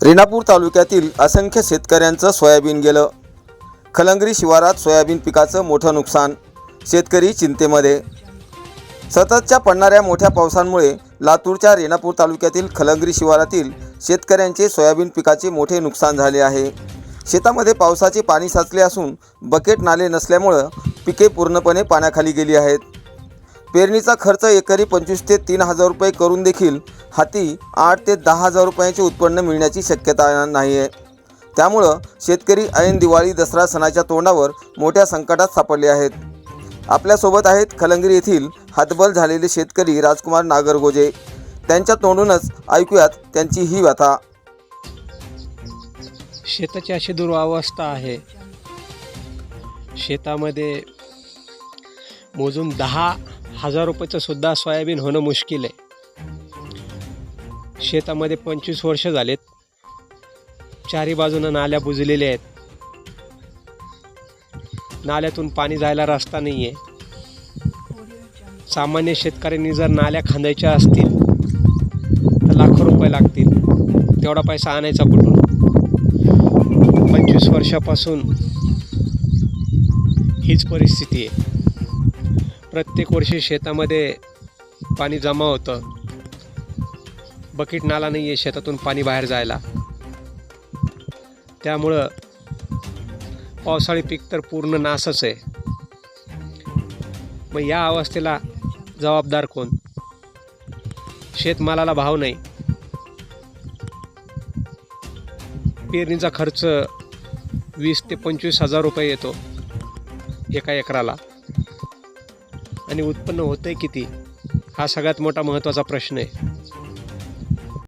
रेणापूर तालुक्यातील असंख्य शेतकऱ्यांचं सोयाबीन गेलं. खलंगरी शिवारात सोयाबीन पिकाचं मोठं नुकसान शेतकरी चिंतेमध्ये. सततच्या पडणाऱ्या मोठ्या पावसांमुळे लातूरच्या रेणापूर तालुक्यातील खलंगरी शिवारातील शेतकऱ्यांचे सोयाबीन पिकाचे मोठे नुकसान झाले आहे. शेतामध्ये पावसाचे पाणी साचले असून बकेट नाले नसल्यामुळं पिके पूर्णपणे पाण्याखाली गेली आहेत. पेरणीचा खर्च एकरी पंचवीस ते तीन हजार रुपये करून देखील हाती आठ ते दहा हजार रुपयांचे उत्पन्न मिळण्याची शक्यता नाही आहे त्यामुळं शेतकरी ऐन दिवाळी दसरा सणाच्या तोंडावर मोठ्या संकटात सापडले आहेत. आपल्यासोबत आहेत खलंगरी येथील हातबल झालेले शेतकरी राजकुमार नागरगोजे. त्यांच्या तोंडूनच ऐकूयात त्यांची ही व्यथा. शेताची अशी दुरावस्था आहे. शेतामध्ये मोजून दहा हजार रुपयाचं सुद्धा सोयाबीन होणं मुश्किल आहे. शेतामध्ये पंचवीस वर्ष झालेत. चारी बाजूनं नाल्या बुजलेल्या आहेत. नाल्यातून पाणी जायला रस्ता नाही आहे सामान्य शेतकऱ्यांनी जर नाल्या खांदायच्या असतील तर लाखो रुपये लागतील. तेवढा पैसा आणायचा कुठून? पंचवीस वर्षापासून हीच परिस्थिती आहे. प्रत्येक वर्षी शेतामध्ये पाणी जमा होतं. बकेट नाला नाही आहे शेतातून पाणी बाहेर जायला. त्यामुळं पावसाळी पीक तर पूर्ण नासच आहे. मग या अवस्थेला जबाबदार कोण? शेतमालाला भाव नाही. पेरणीचा खर्च वीस ते पंचवीस हजार रुपये येतो एका एकराला. आणि उत्पन्न होतं आहे किती? हा सगळ्यात मोठा महत्त्वाचा प्रश्न आहे.